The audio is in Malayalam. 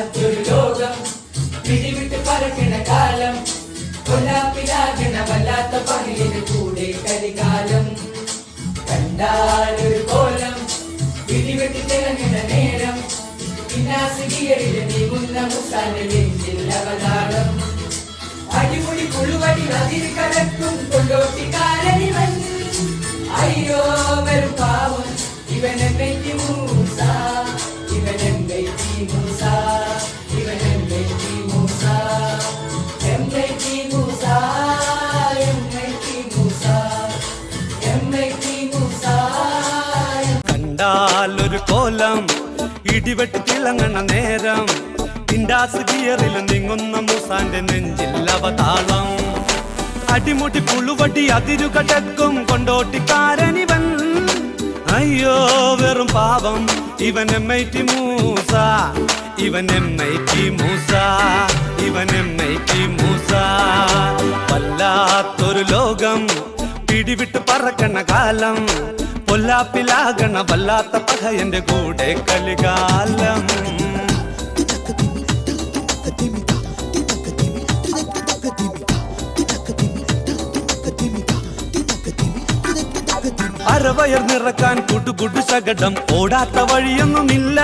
വല്ലാത്തൊരു ലോകം. പിടിവിട്ട് പറക്കണ കാലം. കൊല്ലാപ്പിലാകണ വല്ലാത്ത പകലിന് കൂടെ കരികാലം കണ്ടാലൊരു കോലം. പിടിവിട്ട് തിളങ്ങുന്ന നേരം. പിന്നാസികിയറിൽ നീങ്ങുന്ന മുസാന്റെ നെഞ്ചിൽ അവതാളം. അടിമുടി പുഴുവടി അതിൽ കടക്കും കൊണ്ടോട്ടിക്കാരനിവൻ അയ്യോ വരും പാവം. ഇവനെ മൂസ? ഇവനെ എമ്മയ്ക്ക് മൂസ? കണ്ടാലൊരു കോലം ഇടിവെട്ടി തിളങ്ങണ നേരം. ഇൻഡാസ് ഗിയറിൽ നീങ്ങുന്ന മൂസാന്റെ നെഞ്ചിൽ അവതാളം. അടിമുടി പുളുവടി അതിരുകടക്കും കൊണ്ടോട്ടിക്കാരനിവൻ അയ്യോ വെറും പാവം ഇവൻ എം ഐ ടി മൂസ. ഇവൻ എമ്മൈറ്റി മൂസ ഇവൻ എമ്മൈറ്റി മൂസ. വല്ലാത്തൊരു ലോകം പിടിവിട്ട് പറക്കണ കാലം. പൊല്ലാപ്പിലാകണ വല്ലാത്ത പഹയന്റെ കൂടെ കളികാലം. അരവയർ നിറക്കാൻ കുടുകുടു ശകടം ഓടാത്ത വഴിയൊന്നുമില്ല